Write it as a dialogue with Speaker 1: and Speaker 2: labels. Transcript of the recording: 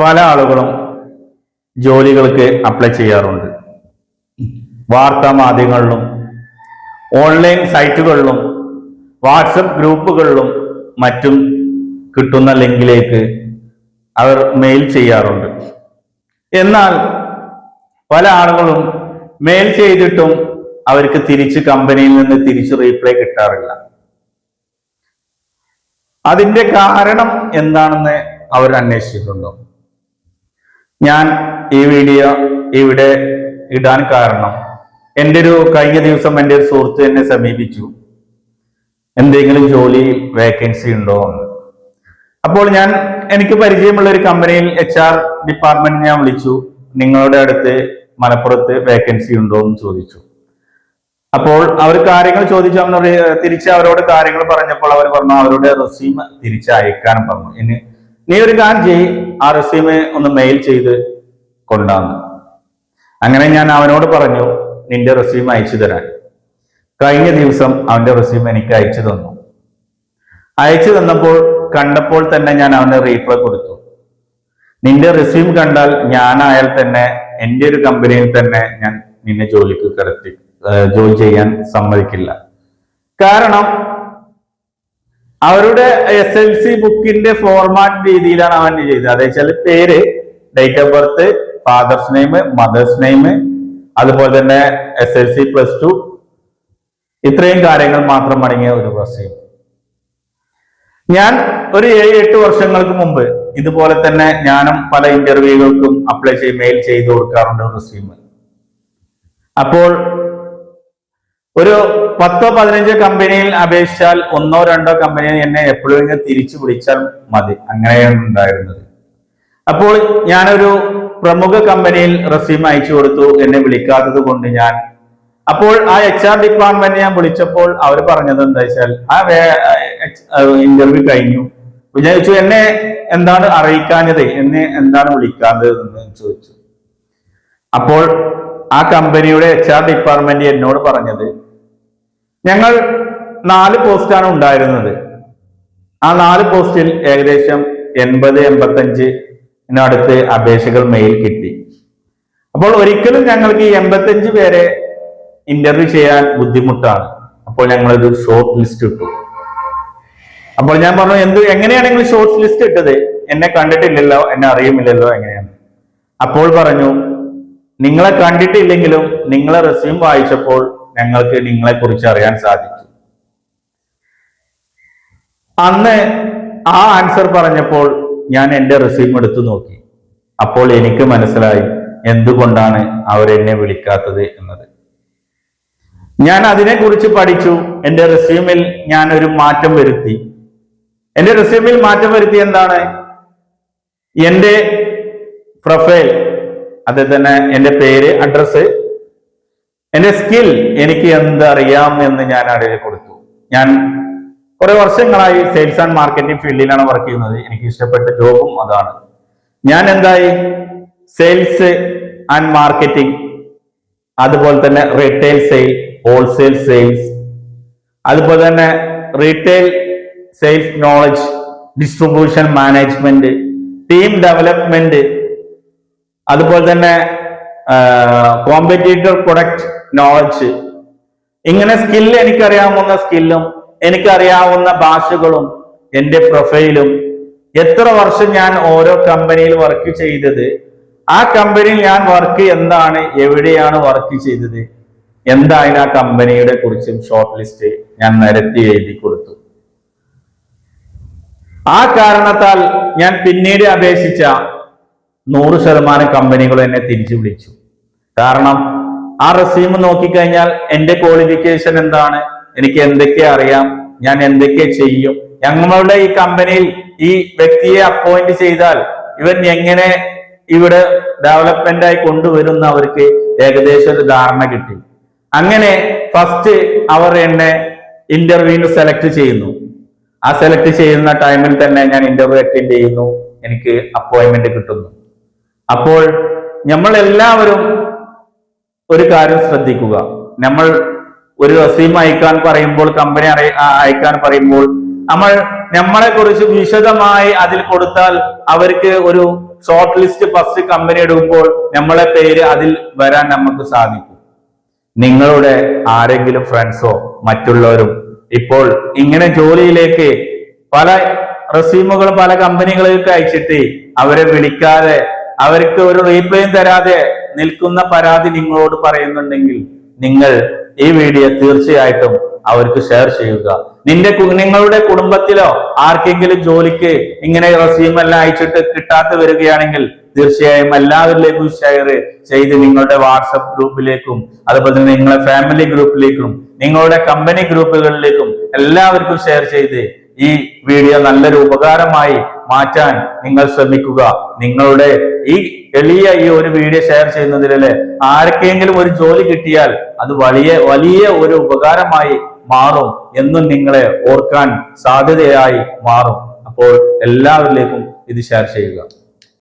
Speaker 1: പല ആളുകളും ജോലികൾക്ക് അപ്ലൈ ചെയ്യാറുണ്ട്. വാർത്താ മാധ്യമങ്ങളിലും ഓൺലൈൻ സൈറ്റുകളിലും വാട്സപ്പ് ഗ്രൂപ്പുകളിലും മറ്റും കിട്ടുന്ന ലിങ്കിലേക്ക് അവർ മെയിൽ ചെയ്യാറുണ്ട്. എന്നാൽ പല ആളുകളും മെയിൽ ചെയ്തിട്ടും അവർക്ക് തിരിച്ച് കമ്പനിയിൽ നിന്ന് തിരിച്ച് റീപ്ലൈ കിട്ടാറില്ല. അതിന്റെ കാരണം എന്താണെന്ന് അവർ അന്വേഷിച്ചിട്ടുണ്ടോ ഞാൻ ഈ വീഡിയോ ഇവിടെ ഇടാൻ കാരണം. എന്റെ ഒരു കഴിഞ്ഞ ദിവസം എന്റെ ഒരു സുഹൃത്ത് എന്നെ സമീപിച്ചു. എന്തെങ്കിലും ജോലി വേക്കൻസി ഉണ്ടോ എന്ന്. അപ്പോൾ ഞാൻ എനിക്ക് പരിചയമുള്ള ഒരു കമ്പനിയിൽ എച്ച് ആർ ഡിപ്പാർട്ട്മെന്റ് ഞാൻ വിളിച്ചു. നിങ്ങളുടെ അടുത്ത് മലപ്പുറത്ത് വേക്കൻസി ഉണ്ടോ എന്ന് ചോദിച്ചു. അപ്പോൾ അവർ കാര്യങ്ങൾ ചോദിച്ചു തിരിച്ച് അവരോട് കാര്യങ്ങൾ പറഞ്ഞപ്പോൾ അവർ പറഞ്ഞു അവരുടെ റെസ്യൂം തിരിച്ച് അയക്കാൻ പറഞ്ഞു. ഇനി നീ ഒരു കാര്യം ചെയ് ആ റെസ്യൂമെ ഒന്ന് മെയിൽ ചെയ്ത് കൊണ്ടാന്ന്. അങ്ങനെ ഞാൻ അവനോട് പറഞ്ഞു നിന്റെ റെസ്യൂം അയച്ചു തരാൻ. കഴിഞ്ഞ ദിവസം അവന്റെ റെസ്യൂം എനിക്ക് അയച്ചു തന്നു. അയച്ചു തന്നപ്പോൾ കണ്ടപ്പോൾ തന്നെ ഞാൻ അവന് റീപ്ലൈ കൊടുത്തു. നിന്റെ റെസ്യൂം കണ്ടാൽ ഞാനായാൽ തന്നെ എന്റെ ഒരു കമ്പനിയിൽ തന്നെ ഞാൻ നിന്നെ ജോലിക്ക് കിടത്തി ജോലി ചെയ്യാൻ സമ്മതിക്കില്ല. കാരണം അവരുടെ എസ് എൽ സി ബുക്കിന്റെ ഫോർമാറ്റ് രീതിയിലാണ് അവൻ ചെയ്തത്. അതെ വെച്ചാൽ പേര് date of birth father's name mother's name അതുപോലെ തന്നെ S L C plus two ഇത്രയും കാര്യങ്ങൾ മാത്രം അടങ്ങിയ ഒരു പ്രശ്നം ഞാൻ ഒരു ഏഴ് എട്ട് വർഷങ്ങൾക്ക് മുമ്പ് ഇതുപോലെ തന്നെ ഞാനും പല ഇന്റർവ്യൂകൾക്കും അപ്ലൈ ചെയ്ത് മെയിൽ ചെയ്ത് കൊടുക്കാറുണ്ട് റെസ്യൂം അപ്പോൾ ഒരു പത്തോ പതിനഞ്ചോ കമ്പനിയിൽ അപേക്ഷിച്ചാൽ ഒന്നോ രണ്ടോ കമ്പനി എന്നെ എപ്പോഴും തിരിച്ചു വിളിച്ചാൽ മതി. അങ്ങനെയാണ് ഉണ്ടായിരുന്നത്. അപ്പോൾ ഞാനൊരു പ്രമുഖ കമ്പനിയിൽ റെസ്യൂം അയച്ചു കൊടുത്തു എന്നെ വിളിക്കാത്തത് കൊണ്ട് ഞാൻ. അപ്പോൾ ആ എച്ച് ആർ ഡിപ്പാർട്ട്മെന്റ് ഞാൻ വിളിച്ചപ്പോൾ അവർ പറഞ്ഞത് എന്താ വെച്ചാൽ ആ ഇന്റർവ്യൂ കഴിഞ്ഞു. വിചാരിച്ചു എന്നെ എന്താണ് അറിയിക്കാഞ്ഞത്? എന്നെ എന്താണ് വിളിക്കാത്തത് എന്ന് ചോദിച്ചു. അപ്പോൾ ആ കമ്പനിയുടെ എച്ച് ആർ ഡിപ്പാർട്ട്മെന്റ് എന്നോട് പറഞ്ഞത് ഞങ്ങൾ നാല് പോസ്റ്റാണ് ഉണ്ടായിരുന്നത്. ആ നാല് പോസ്റ്റിൽ ഏകദേശം എൺപത് എൺപത്തഞ്ച് അടുത്ത് അപേക്ഷകൾ മെയിൽ കിട്ടി. അപ്പോൾ ഒരിക്കലും ഞങ്ങൾക്ക് ഈ എൺപത്തഞ്ച് പേരെ ഇന്റർവ്യൂ ചെയ്യാൻ ബുദ്ധിമുട്ടാണ്. അപ്പോൾ ഞങ്ങളൊരു ഷോർട്ട് ലിസ്റ്റ് ഇട്ടു. അപ്പോൾ ഞാൻ പറഞ്ഞു എന്ത് എങ്ങനെയാണ് നിങ്ങൾ ഷോർട്ട് ലിസ്റ്റ് ഇട്ടത്? എന്നെ കണ്ടിട്ടില്ലല്ലോ എന്നെ അറിയുമില്ലല്ലോ എങ്ങനെയാണ്? അപ്പോൾ പറഞ്ഞു നിങ്ങളെ കണ്ടിട്ടില്ലെങ്കിലും നിങ്ങളെ റെസ്യൂം വായിച്ചപ്പോൾ ഞങ്ങൾക്ക് നിങ്ങളെ കുറിച്ച് അറിയാൻ സാധിച്ചു. അന്ന് ആ ആൻസർ പറഞ്ഞപ്പോൾ ഞാൻ എന്റെ റിസീം എടുത്തു നോക്കി. അപ്പോൾ എനിക്ക് മനസ്സിലായി എന്തുകൊണ്ടാണ് അവരെന്നെ വിളിക്കാത്തത് എന്നത്. ഞാൻ അതിനെക്കുറിച്ച് പഠിച്ചു. എന്റെ റെസ്യൂമിൽ ഞാൻ ഒരു മാറ്റം വരുത്തി. എന്റെ റെസ്യൂമിൽ മാറ്റം വരുത്തി എന്താണ്? എന്റെ പ്രൊഫൈൽ അതേ തന്നെ എന്റെ പേര് അഡ്രസ്സ് എന്റെ സ്കിൽ എനിക്ക് എന്തറിയാം എന്ന് ഞാൻ അവിടെ കൊടുത്തു. ഞാൻ കുറെ വർഷങ്ങളായി സെയിൽസ് ആൻഡ് മാർക്കറ്റിംഗ് ഫീൽഡിലാണ് വർക്ക് ചെയ്യുന്നത്. എനിക്ക് ഇഷ്ടപ്പെട്ട ജോബും അതാണ്. ഞാൻ എന്തായി? സെയിൽസ് ആൻഡ് മാർക്കറ്റിംഗ് അതുപോലെ തന്നെ റീറ്റെയിൽ സെയിൽ ഹോൾസെയിൽ സെയിൽസ് അതുപോലെ തന്നെ retail sales knowledge distribution management team development അതുപോലെ തന്നെ കോമ്പറ്റീറ്റർ പ്രൊഡക്റ്റ് നോളജ് ഇങ്ങനെ സ്കില്ല് എനിക്കറിയാവുന്ന സ്കില്ലും എനിക്കറിയാവുന്ന ഭാഷകളും എന്റെ പ്രൊഫൈലും എത്ര വർഷം ഞാൻ ഓരോ കമ്പനിയിൽ വർക്ക് ചെയ്തത് ആ കമ്പനിയിൽ ഞാൻ വർക്ക് എന്താണ് എവിടെയാണ് വർക്ക് ചെയ്തത് എന്തായാലും ആ കമ്പനിയുടെ കുറിച്ചും ഷോർട്ട് ലിസ്റ്റ് ഞാൻ നിരത്തി എഴുതി കൊടുത്തു. ആ കാരണത്താൽ ഞാൻ പിന്നീട് അപേക്ഷിച്ച നൂറ് ശതമാനം കമ്പനികൾ എന്നെ തിരിച്ചു വിളിച്ചു. കാരണം ആ റെസ്യൂം നോക്കിക്കഴിഞ്ഞാൽ എന്റെ ക്വാളിഫിക്കേഷൻ എന്താണ്? എനിക്ക് എന്തൊക്കെ അറിയാം? ഞാൻ എന്തൊക്കെ ചെയ്യും? ഞങ്ങളുടെ ഈ കമ്പനിയിൽ ഈ വ്യക്തിയെ അപ്പോയിന്റ് ചെയ്താൽ ഇവൻ എങ്ങനെ ഇവിടെ ഡെവലപ്മെന്റ് ആയി കൊണ്ടുവരുന്ന അവർക്ക് ഏകദേശം ഒരു ധാരണ കിട്ടി. അങ്ങനെ ഫസ്റ്റ് അവർ എന്നെ ഇന്റർവ്യൂവിന് സെലക്ട് ചെയ്യുന്നു. ആ സെലക്ട് ചെയ്യുന്ന ടൈമിൽ തന്നെ ഞാൻ ഇന്റർവ്യൂ അറ്റൻഡ് ചെയ്യുന്നു. എനിക്ക് അപ്പോയിന്റ്മെന്റ് കിട്ടുന്നു. അപ്പോൾ നമ്മൾ എല്ലാവരും ഒരു കാര്യം ശ്രദ്ധിക്കുക. നമ്മൾ ഒരു റസീം അയക്കാൻ പറയുമ്പോൾ കമ്പനി അയക്കാൻ പറയുമ്പോൾ നമ്മൾ നമ്മളെ കുറിച്ച് വിശദമായി അതിൽ കൊടുത്താൽ അവർക്ക് ഒരു ഷോർട്ട് ലിസ്റ്റ് ഫസ്റ്റ് കമ്പനി എടുക്കുമ്പോൾ നമ്മളെ പേര് അതിൽ വരാൻ നമുക്ക് സാധിക്കും. നിങ്ങളുടെ ആരെങ്കിലും ഫ്രണ്ട്സോ മറ്റുള്ളവരും ഇപ്പോൾ ഇങ്ങനെ ജോലിയിലേക്ക് പല റെസ്യൂമുകൾ പല കമ്പനികളിലേക്ക് അയച്ചിട്ട് അവരെ വിളിക്കാതെ അവർക്ക് ഒരു റീപ്ലേയും തരാതെ നിൽക്കുന്ന പരാതി നിങ്ങളോട് പറയുന്നുണ്ടെങ്കിൽ നിങ്ങൾ ഈ വീഡിയോ തീർച്ചയായിട്ടും അവർക്ക് ഷെയർ ചെയ്യുക. നിന്റെ നിങ്ങളുടെ കുടുംബത്തിലോ ആർക്കെങ്കിലും ജോലിക്ക് ഇങ്ങനെ റസീം എല്ലാം അയച്ചിട്ട് കിട്ടാതെ വരികയാണെങ്കിൽ തീർച്ചയായും എല്ലാവരിലേക്കും ഷെയർ ചെയ്ത് നിങ്ങളുടെ വാട്സപ്പ് ഗ്രൂപ്പിലേക്കും അതുപോലെ തന്നെ നിങ്ങളുടെ ഫാമിലി ഗ്രൂപ്പിലേക്കും നിങ്ങളുടെ കമ്പനി ഗ്രൂപ്പുകളിലേക്കും എല്ലാവർക്കും ഷെയർ ചെയ്ത് ഈ വീഡിയോ നല്ലൊരു ഉപകാരമായി മാറ്റാൻ നിങ്ങൾ ശ്രമിക്കുക. നിങ്ങളുടെ ഈ എളിയ ഈ ഒരു വീഡിയോ ഷെയർ ചെയ്യുന്നതിലെ ആർക്കെങ്കിലും ഒരു ജോലി കിട്ടിയാൽ അത് വലിയ വലിയ ഒരു ഉപകാരമായി മാറും എന്നും നിങ്ങളെ ഓർക്കാൻ സാധ്യതയായി മാറും. അപ്പോൾ എല്ലാവരിലേക്കും ഇത് ഷെയർ ചെയ്യുക.